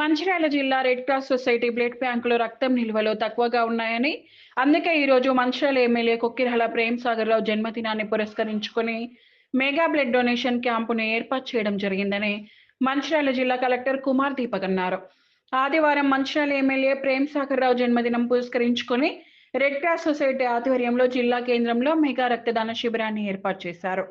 మంచిర్యాల జిల్లా red cross society blood బ్యాంకులో రక్తం నిల్వలు తక్కువగా ఉన్నాయని అందుకే ఈ రోజు మంచిర్యాల ఎమ్మెల్యే కొక్కిరహల ప్రేమ్ సాగర్ రావు జన్మదినాన్ని పురస్కరించుకొని మెగా బ్లడ్ డొనేషన్ క్యాంపును ఏర్పాటు చేయడం జరిగిందని మంచిర్యాల జిల్లా కలెక్టర్ కుమార్ దీపక్ అన్నారు. ఆదివారం మంచిర్యాల ఎమ్మెల్యే ప్రేమ్ సాగర్ రావు జన్మదినం పురస్కరించుకొని రెడ్ క్రాస్ సొసైటీ ఆధ్వర్యంలో జిల్లా కేంద్రంలో మెగా రక్తదాన శిబిరాన్ని ఏర్పాటు చేశారు.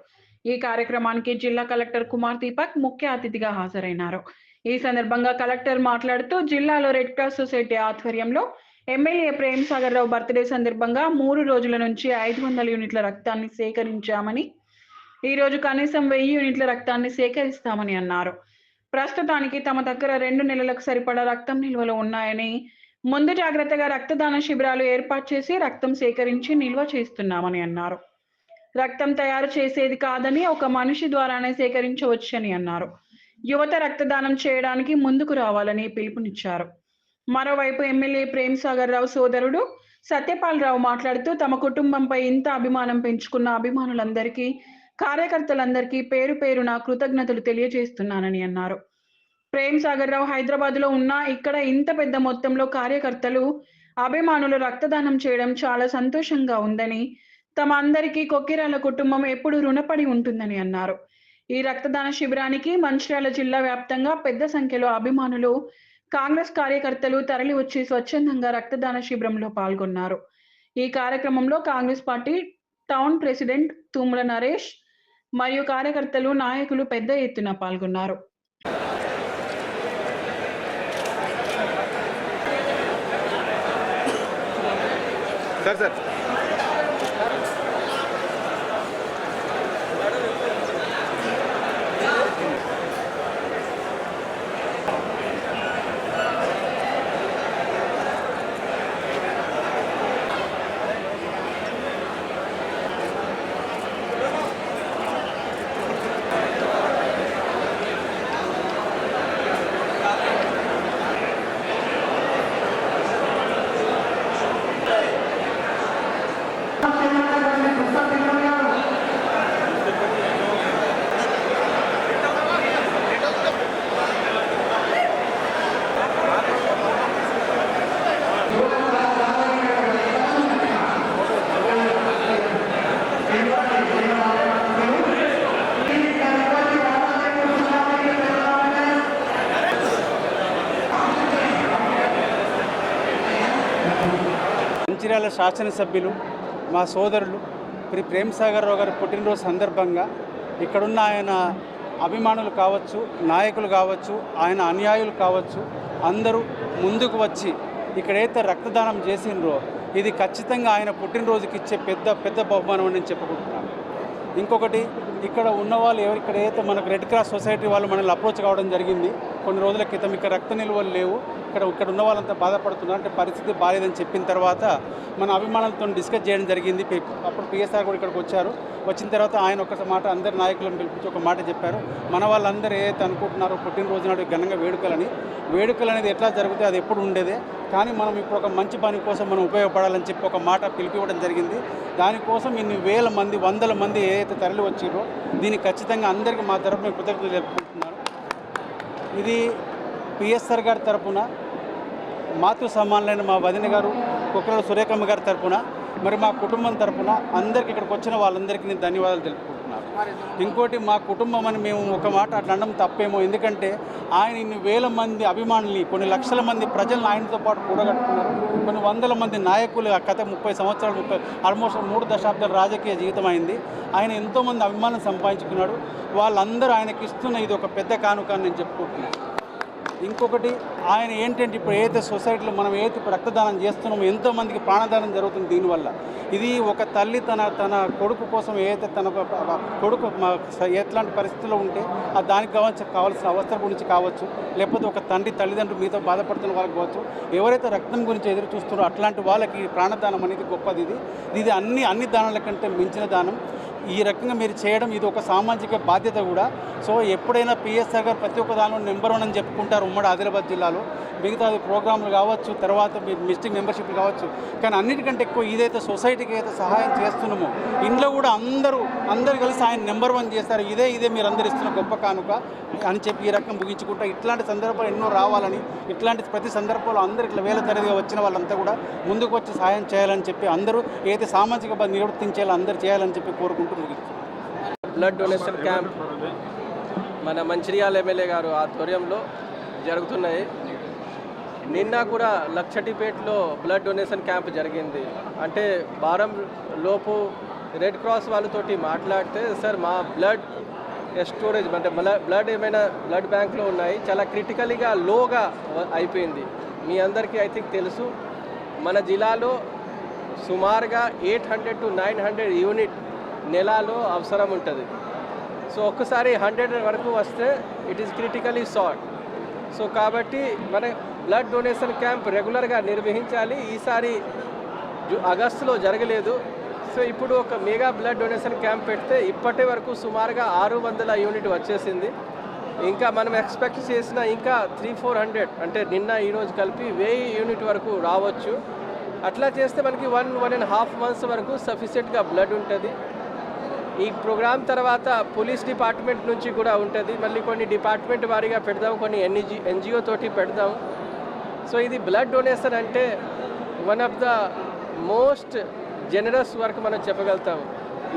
ఈ కార్యక్రమానికి జిల్లా కలెక్టర్ కుమార్ దీపక్ ముఖ్య అతిథిగా హాజరైనారు. ఈ సందర్భంగా కలెక్టర్ మాట్లాడుతూ జిల్లాలో రెడ్ క్రాస్ సొసైటీ ఆధ్వర్యంలో ఎమ్మెల్యే ప్రేమ్ సాగర్ రావు బర్త్డే సందర్భంగా మూడు రోజుల నుంచి ఐదు వందల యూనిట్ల రక్తాన్ని సేకరించామని ఈ రోజు కనీసం వెయ్యి యూనిట్ల రక్తాన్ని సేకరిస్తామని అన్నారు. ప్రస్తుతానికి తమ దగ్గర రెండు నెలలకు సరిపడా రక్తం నిల్వలు ఉన్నాయని ముందు జాగ్రత్తగా రక్తదాన శిబిరాలు ఏర్పాటు చేసి రక్తం సేకరించి నిల్వ చేస్తున్నామని అన్నారు. రక్తం తయారు చేసేది కాదని ఒక మనిషి ద్వారానే సేకరించవచ్చని అన్నారు. యువత రక్తదానం చేయడానికి ముందుకు రావాలని పిలుపునిచ్చారు. మరోవైపు ఎమ్మెల్యే ప్రేమ్ సాగర్ రావు సోదరుడు సత్యపాల్ రావు మాట్లాడుతూ తమ కుటుంబంపై ఇంత అభిమానం పెంచుకున్న అభిమానులందరికీ కార్యకర్తలందరికీ పేరు పేరున కృతజ్ఞతలు తెలియజేస్తున్నానని అన్నారు. ప్రేమ్ సాగర్ రావు హైదరాబాద్లో ఉన్న ఇక్కడ ఇంత పెద్ద మొత్తంలో కార్యకర్తలు అభిమానులు రక్తదానం చేయడం చాలా సంతోషంగా ఉందని తమ అందరికీ కొక్కిరాల కుటుంబం ఎప్పుడు రుణపడి ఉంటుందని అన్నారు. ఈ రక్తదాన శిబిరానికి మంచిర్యాల జిల్లా వ్యాప్తంగా పెద్ద సంఖ్యలో అభిమానులు కాంగ్రెస్ కార్యకర్తలు తరలి వచ్చి స్వచ్ఛందంగా రక్తదాన శిబిరంలో పాల్గొన్నారు. ఈ కార్యక్రమంలో Congress party town president Tummala Naresh మరియు కార్యకర్తలు నాయకులు పెద్ద ఎత్తున పాల్గొన్నారు. సార్ సార్ మంచిర్యాల శాసనసభ్యులు మా సోదరులు శ్రీ ప్రేమ్ సాగర్ రావు గారి పుట్టినరోజు సందర్భంగా ఇక్కడున్న ఆయన అభిమానులు కావచ్చు నాయకులు కావచ్చు ఆయన అనుయాయులు కావచ్చు అందరూ ముందుకు వచ్చి ఇక్కడైతే రక్తదానం చేసిండ్రో ఇది ఖచ్చితంగా ఆయన పుట్టినరోజుకి ఇచ్చే పెద్ద పెద్ద బహుమానం అని నేను చెప్పుకుంటున్నాను. ఇంకొకటి ఇక్కడ ఉన్న వాళ్ళు ఎవరు ఇక్కడ అయితే మనకు రెడ్ క్రాస్ సొసైటీ వాళ్ళు మనల్ని అప్రోచ్ కావడం జరిగింది కొన్ని రోజుల క్రితం ఇక్కడ రక్త నిల్వలు లేవు ఇక్కడ ఇక్కడ ఉన్న వాళ్ళంతా బాధపడుతున్నారు. అంటే పరిస్థితి బాగాలేదని చెప్పిన తర్వాత మన అభిమానులతో డిస్కస్ చేయడం జరిగింది. అప్పుడు పిఎస్ఆర్ కూడా ఇక్కడికి వచ్చారు. వచ్చిన తర్వాత ఆయన ఒక మాట అందరి నాయకులను పిలిపించి ఒక మాట చెప్పారు. మన వాళ్ళందరూ ఏదైతే అనుకుంటున్నారో పుట్టినరోజు నాడు ఘనంగా వేడుకలని వేడుకలు అనేది ఎట్లా జరుగుతాయి అది ఎప్పుడు ఉండేదే. కానీ మనం ఇప్పుడు ఒక మంచి పని కోసం మనం ఉపయోగపడాలని చెప్పి ఒక మాట పిలిపివ్వడం జరిగింది. దానికోసం ఇన్ని వేల మంది వందల మంది ఏదైతే తరలి వచ్చిరో దీనికి ఖచ్చితంగా అందరికీ మా తరపున కృతజ్ఞతలు చెప్పుకుంటున్నారు ఇది పిఎస్ఆర్ గారి తరపున మాతృ సమానులైన మా వదిన గారు కుక్కల సురేఖమ్మ గారి తరఫున మరి మా కుటుంబం తరఫున అందరికీ ఇక్కడికి వచ్చిన వాళ్ళందరికీ నేను ధన్యవాదాలు తెలుపుకుంటున్నాను. ఇంకోటి మా కుటుంబం అని మేము ఒక మాట అట్లా అనడం తప్పేమో. ఎందుకంటే ఆయన ఇన్ని వేల మంది అభిమానుల్ని కొన్ని లక్షల మంది ప్రజలను ఆయనతో పాటు కూడగట్టుకున్నారు. కొన్ని వందల మంది నాయకులు ఆ కథ ముప్పై సంవత్సరాలు ముప్పై ఆల్మోస్ట్ మూడు దశాబ్దాల రాజకీయ జీవితం అయింది. ఆయన ఎంతోమంది అభిమానం సంపాదించుకున్నాడు. వాళ్ళందరూ ఆయనకి ఇస్తున్న ఇది ఒక పెద్ద కానుక అని నేను చెప్పుకుంటున్నాను. ఇంకొకటి ఆయన ఏంటంటే ఇప్పుడు ఏదైతే సొసైటీలో మనం ఏదైతే రక్తదానం చేస్తున్నామో ఎంతోమందికి ప్రాణదానం జరుగుతుంది దీనివల్ల. ఇది ఒక తల్లి తన తన కొడుకు కోసం ఏదైతే తన కొడుకు ఎట్లాంటి పరిస్థితుల్లో ఉంటే ఆ దానికి కావాల్సిన కావాల్సిన అవసరం గురించి కావచ్చు లేకపోతే ఒక తండ్రి తల్లిదండ్రులు మీతో బాధపడుతున్న వాళ్ళకి కావచ్చు ఎవరైతే రక్తం గురించి ఎదురు చూస్తున్నారో అట్లాంటి వాళ్ళకి ప్రాణదానం అనేది గొప్పది ఇది. ఇది అన్ని అన్ని దానాల కంటే మించిన దానం. ఈ రకంగా మీరు చేయడం ఇది ఒక సామాజిక బాధ్యత కూడా. సో ఎప్పుడైనా పిఎస్ఆర్ గారు ప్రతి ఒక్క దానిలో నెంబర్ వన్ అని చెప్పుకుంటారు ఉమ్మడి ఆదిలాబాద్ జిల్లాలో. మిగతా ప్రోగ్రాంలు కావచ్చు తర్వాత మీ మిస్టింగ్ మెంబర్షిప్ కావచ్చు. కానీ అన్నిటికంటే ఎక్కువ ఇదైతే సొసైటీకి అయితే సహాయం చేస్తున్నామో ఇంట్లో కూడా అందరూ అందరు కలిసి ఆయన నెంబర్ వన్ చేస్తారు ఇదే ఇదే మీరు అందరు ఇస్తున్న గొప్ప కానుక. అని చెప్పి ఈ రకం ముగించుకుంటా ఇట్లాంటి సందర్భాలు ఎన్నో రావాలని ఇట్లాంటి ప్రతి సందర్భంలో అందరూ ఇట్లా వేల తరగతిగా వచ్చిన వాళ్ళంతా కూడా ముందుకు వచ్చి సహాయం చేయాలని చెప్పి అందరూ ఏదైతే సామాజిక బాధ్యత నిర్వర్తించేలా అందరూ చేయాలని చెప్పి కోరుకుంటూ ముగిస్తున్నాం బ్లడ్ డొనేషన్ క్యాంప్ మన మంచిర్యాల ఎమ్మెల్యే గారు ఆధ్వర్యంలో జరుగుతున్నాయి. నిన్న కూడా లక్షటిపేటలో బ్లడ్ డొనేషన్ క్యాంప్ జరిగింది. అంటే వారం లోపు రెడ్ క్రాస్ వాళ్ళతోటి మాట్లాడితే సార్ మా బ్లడ్ స్టోరేజ్ అంటే బ్లడ్ ఏమైనా బ్లడ్ బ్యాంక్లో ఉన్నాయి. చాలా క్రిటికల్గా లోగా అయిపోయింది. మీ అందరికీ ఐ థింక్ తెలుసు. మన జిల్లాలో సుమారుగా eight hundred to nine hundred unit నెలలో అవసరం ఉంటుంది. సో ఒక్కసారి హండ్రెడ్ వరకు వస్తే it is critically short so కాబట్టి మన బ్లడ్ డొనేషన్ క్యాంప్ రెగ్యులర్గా నిర్వహించాలి. ఈసారి జు- ఆగస్టులో జరగలేదు. సో ఇప్పుడు ఒక మెగా బ్లడ్ డొనేషన్ క్యాంప్ పెడితే ఇప్పటి వరకు సుమారుగా ఆరు వందల యూనిట్ వచ్చేసింది. ఇంకా మనం ఎక్స్పెక్ట్ చేసిన ఇంకా త్రీ ఫోర్ హండ్రెడ్ అంటే నిన్న ఈరోజు కలిపి వెయ్యి యూనిట్ వరకు రావచ్చు. అట్లా చేస్తే మనకి one one and half months వరకు సఫిషియెంట్గా బ్లడ్ ఉంటుంది. ఈ ప్రోగ్రామ్ తర్వాత పోలీస్ డిపార్ట్మెంట్ నుంచి కూడా ఉంటుంది. మళ్ళీ కొన్ని డిపార్ట్మెంట్ వారీగా పెడదాం కొన్ని ఎన్జి ఎన్జిఓ తోటి పెడదాం. సో ఇది బ్లడ్ డొనేషన్ అంటే one of the most generous work మనం చెప్పగలుగుతాం.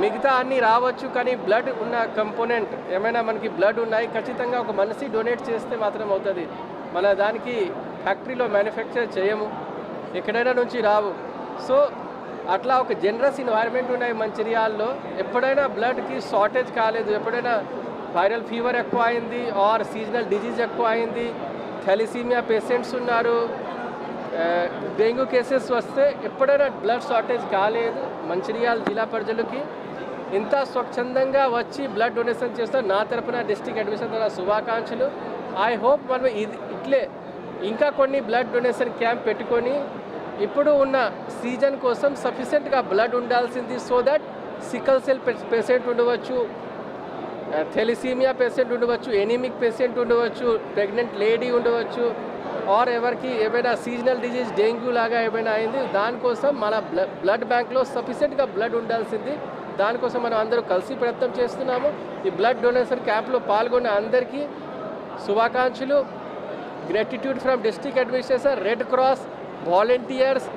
మిగతా అన్నీ రావచ్చు కానీ బ్లడ్ ఉన్న కంపోనెంట్ ఏమైనా మనకి బ్లడ్ ఉన్నాయి ఖచ్చితంగా ఒక మనిషి డొనేట్ చేస్తే మాత్రం అవుతుంది. మన దానికి ఫ్యాక్టరీలో మ్యానుఫ్యాక్చర్ చేయము ఎక్కడైనా నుంచి రావు. సో అట్లా ఒక జనరస్ ఎన్వైరన్మెంట్ ఉన్నాయి మంచిర్యాల్లో ఎప్పుడైనా బ్లడ్కి షార్టేజ్ కాలేదు ఎప్పుడైనా వైరల్ ఫీవర్ ఎక్కువ అయింది ఆర్ సీజనల్ డిజీజ్ ఎక్కువ అయింది థెలిసీమియా పేషెంట్స్ ఉన్నారు డెంగ్యూ కేసెస్ వస్తే ఎప్పుడైనా బ్లడ్ షార్టేజ్ కాలేదు. మంచిర్యాల జిల్లా ప్రజలకి ఇంత స్వచ్ఛందంగా వచ్చి బ్లడ్ డొనేషన్ చేస్తే నా తరపున డిస్ట్రిక్ట్ అడ్మిషన్ ద్వారా శుభాకాంక్షలు. ఐ హోప్ మనం ఇది ఇట్లే ఇంకా కొన్ని బ్లడ్ డొనేషన్ క్యాంప్ పెట్టుకొని ఇప్పుడు ఉన్న సీజన్ కోసం సఫిషియెంట్గా బ్లడ్ ఉండాల్సింది so that sickle cell patient ఉండవచ్చు. థెలిసీమియా పేషెంట్ ఉండవచ్చు ఎనిమిక్ పేషెంట్ ఉండవచ్చు ప్రెగ్నెంట్ లేడీ ఉండవచ్చు. ఆర్ ఎవరికి ఏమైనా సీజనల్ డిజీజ్ డెంగ్యూ లాగా ఏమైనా అయింది దానికోసం మన బ్లడ్ బ్యాంక్లో సఫిషియెంట్గా బ్లడ్ ఉండాల్సింది. దానికోసం మనం అందరూ కలిసి ప్రయత్నం చేస్తున్నాము. ఈ బ్లడ్ డొనేషన్ క్యాంప్లో పాల్గొన్న అందరికీ శుభాకాంక్షలు. Gratitude from district administration Red Cross volunteers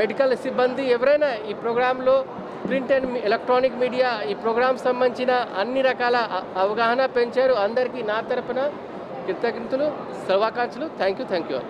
medical సిబ్బంది ఎవరైనా ఈ ప్రోగ్రాంలో ప్రింట్ అండ్ ఎలక్ట్రానిక్ మీడియా ఈ ప్రోగ్రాం సంబంధించిన అన్ని రకాల అవగాహన పెంచారు. అందరికీ నా తరపున కృతజ్ఞతలు సర్వాకాంక్షలు థ్యాంక్ యూ థ్యాంక్ యూ